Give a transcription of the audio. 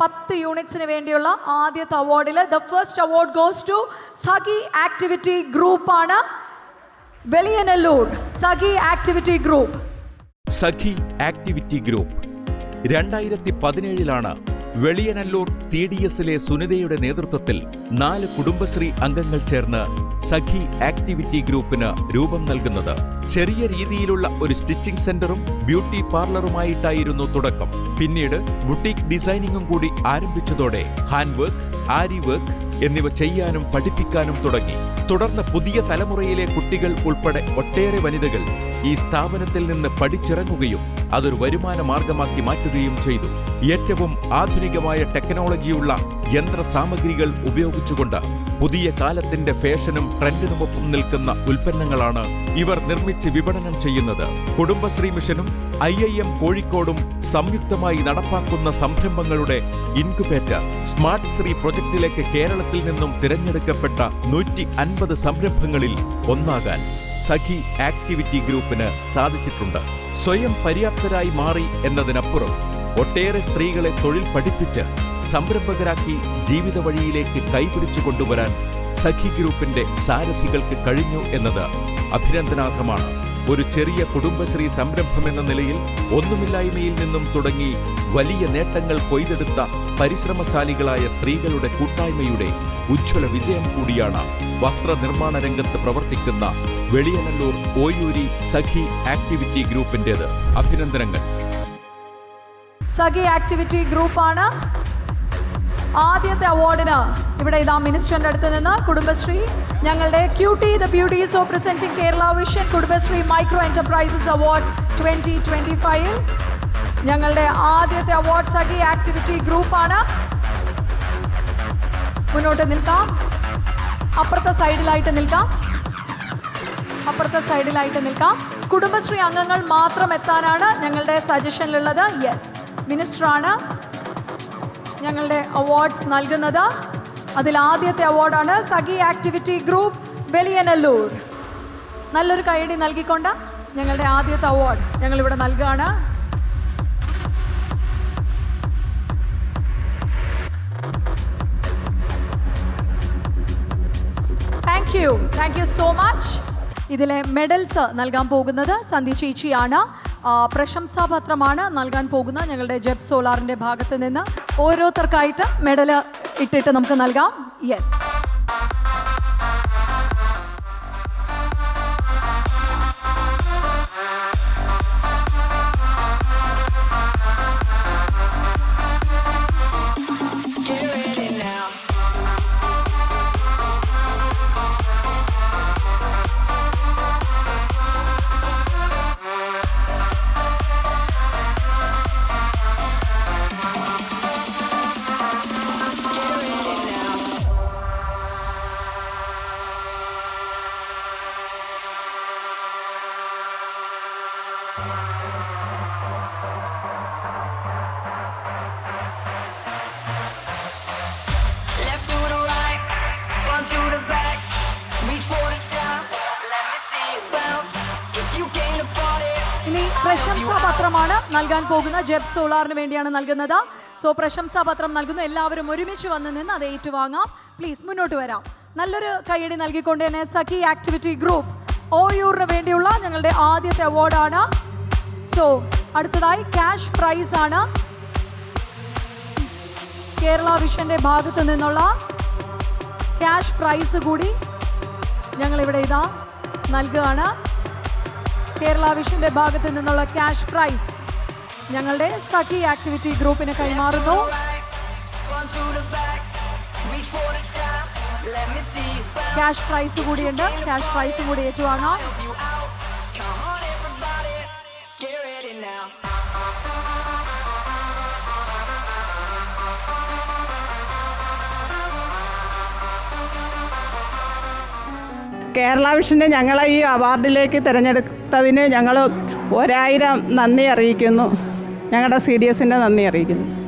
പത്ത് യൂണിറ്റ്സിന് വേണ്ടിയുള്ള ആദ്യത്തെ അവാർഡിൽ the first award goes to Sakhi activity ഗ്രൂപ്പാണ് Veliyanallur Sakhi activity group Sakhi activity group രണ്ടായിരത്തി പതിനേഴിലാണ് വെളിയനല്ലൂർ ടി ഡി എസിലെ സുനിതയുടെ നേതൃത്വത്തിൽ നാല് കുടുംബശ്രീ അംഗങ്ങൾ ചേർന്ന് സഖി ആക്ടിവിറ്റി ഗ്രൂപ്പിന് രൂപം നൽകുന്നത്. ചെറിയ രീതിയിലുള്ള ഒരു സ്റ്റിച്ചിംഗ് സെന്ററും ബ്യൂട്ടി പാർലറുമായിട്ടായിരുന്നു തുടക്കം. പിന്നീട് ബുട്ടീക് ഡിസൈനിങ്ങും കൂടി ആരംഭിച്ചതോടെ ഹാൻഡ് വർക്ക് ആരി വർക്ക് എന്നിവ ചെയ്യാനും പഠിപ്പിക്കാനും തുടങ്ങി. തുടർന്ന് പുതിയ തലമുറയിലെ കുട്ടികൾ ഉൾപ്പെടെ ഒട്ടേറെ വനിതകൾ ഈ സ്ഥാപനത്തിൽ നിന്ന് പഠിച്ചിറങ്ങുകയും അതൊരു വരുമാന മാർഗമാക്കി മാറ്റുകയും ചെയ്തു. ഏറ്റവും ആധുനികമായ ടെക്നോളജിയുള്ള യന്ത്ര സാമഗ്രികൾ ഉപയോഗിച്ചുകൊണ്ട് പുതിയ കാലത്തിന്റെ ഫാഷനും ട്രെൻഡിനുമൊപ്പം നിൽക്കുന്ന ഉൽപ്പന്നങ്ങളാണ് ഇവർ നിർമ്മിച്ച് വിപണനം ചെയ്യുന്നത്. കുടുംബശ്രീ മിഷനും ഐ ഐ എം കോഴിക്കോടും സംയുക്തമായി നടപ്പാക്കുന്ന സംരംഭങ്ങളുടെ ഇൻക്യുബേറ്റർ സ്മാർട്ട് ശ്രീ പ്രൊജക്ടിലേക്ക് കേരളത്തിൽ നിന്നും തിരഞ്ഞെടുക്കപ്പെട്ട നൂറ്റി അൻപത് സംരംഭങ്ങളിൽ ഒന്നാകാൻ സഖി ആക്ടിവിറ്റി ഗ്രൂപ്പിന് സാധിച്ചിട്ടുണ്ട്. സ്വയം പര്യാപ്തരായി മാറി എന്നതിനപ്പുറം ഒട്ടേറെ സ്ത്രീകളെ തൊഴിൽ പഠിപ്പിച്ച് സംരംഭകരാക്കി ജീവിത വഴിയിലേക്ക് കൈപിടിച്ചു കൊണ്ടുവരാൻ സഖി ഗ്രൂപ്പിന്റെ സാരഥികൾക്ക് കഴിഞ്ഞു എന്നത് അഭിനന്ദനാർഹമാണ്. ഒരു ചെറിയ കുടുംബശ്രീ സംരംഭം എന്ന നിലയിൽ ഒന്നുമില്ലായ്മയിൽ നിന്നും തുടങ്ങി വലിയ നേട്ടങ്ങൾ കൊയ്തെടുത്ത പരിശ്രമശാലികളായ സ്ത്രീകളുടെ കൂട്ടായ്മയുടെ ഉജ്ജ്വല വിജയം കൂടിയാണ് വസ്ത്രനിർമ്മാണ രംഗത്ത് പ്രവർത്തിക്കുന്ന വെളിയനല്ലൂർ ഓയൂരി സഖി ആക്ടിവിറ്റി ഗ്രൂപ്പിന്റേത് അഭിനന്ദനങ്ങൾ. സഖി ആക്ടിവിറ്റി ഗ്രൂപ്പാണ് ആദ്യത്തെ അവാർഡിന് ഇവിടെ ഇതാ മിനിസ്റ്ററിന്റെ അടുത്ത് നിന്ന് കുടുംബശ്രീ ഞങ്ങളുടെ cutie the beauties of presenting Kerala vision Kudumbashree micro enterprises award twenty twenty five ഞങ്ങളുടെ ആദ്യത്തെ അവാർഡ് സഖി ആക്ടിവിറ്റി ഗ്രൂപ്പാണ് മുന്നോട്ട് നിൽക്കാം. അപ്പുറത്തെ സൈഡിലായിട്ട് നിൽക്കാം. അപ്പുറത്തെ സൈഡിലായിട്ട് നിൽക്കാം. കുടുംബശ്രീ അംഗങ്ങൾ മാത്രം എത്താനാണ് ഞങ്ങളുടെ സജഷനിലുള്ളത് യെസ് മിനിസ്റ്ററാണ് ഞങ്ങളുടെ അവാർഡ്സ് നൽകുന്നത്. അതിൽ ആദ്യത്തെ അവാർഡാണ് സഖി ആക്ടിവിറ്റി ഗ്രൂപ്പ് വെളിയനല്ലൂർ. നല്ലൊരു കൈയടി നൽകിക്കൊണ്ട് ഞങ്ങളുടെ ആദ്യത്തെ അവാർഡ് ഞങ്ങളിവിടെ നൽകുകയാണ് thank you thank you so much ഇതിലെ മെഡൽസ് നൽകാൻ പോകുന്നത് സന്ധി ചേച്ചിയാണ്. പ്രശംസാപത്രമാണ് നൽകാൻ പോകുന്ന ഞങ്ങളുടെ ജെബ് സോളാറിന്റെ ഭാഗത്ത് നിന്ന് ഓരോരുത്തർക്കായിട്ട് മെഡൽ ഇട്ടിട്ട് നമുക്ക് നൽകാം. യെസ് പ്രശംസാപത്രമാണ് നൽകാൻ പോകുന്ന ജെബ് സോളാറിന് വേണ്ടിയാണ് നൽകുന്നത്. സോ പ്രശംസാപത്രം നൽകുന്ന എല്ലാവരും ഒരുമിച്ച് വന്ന് നിന്ന് അത് ഏറ്റുവാങ്ങാം. പ്ലീസ് മുന്നോട്ട് വരാം. നല്ലൊരു കൈയടി നൽകിക്കൊണ്ട് തന്നെ സഖി ആക്ടിവിറ്റി ഗ്രൂപ്പ് ഓയൂറിന് വേണ്ടിയുള്ള ഞങ്ങളുടെ ആദ്യത്തെ അവാർഡാണ്. സോ അടുത്തതായി ക്യാഷ് പ്രൈസ് ആണ്. കേരള വിഷന്റെ ഭാഗത്ത് നിന്നുള്ള ക്യാഷ് പ്രൈസ് കൂടി ഞങ്ങളിവിടെ ഇതാ നൽകുകയാണ്. കേരള വിഷന്റെ ഭാഗത്ത് നിന്നുള്ള ക്യാഷ് പ്രൈസ് ഞങ്ങളുടെ സഖി ആക്ടിവിറ്റി ഗ്രൂപ്പിന് കൈമാറുന്നു. ക്യാഷ് പ്രൈസ് കൂടിയുണ്ട്. ക്യാഷ് പ്രൈസും കൂടി ഏറ്റുവാങ്ങാം. കേരള വിഷന്റെ ഞങ്ങളെ ഈ അവാർഡിലേക്ക് തിരഞ്ഞെടുത്തതിന് ഞങ്ങൾ ഒരായിരം നന്ദി അറിയിക്കുന്നു. ഞങ്ങളുടെ സി ഡി എസിന്റെ നന്ദി അറിയിക്കുന്നു.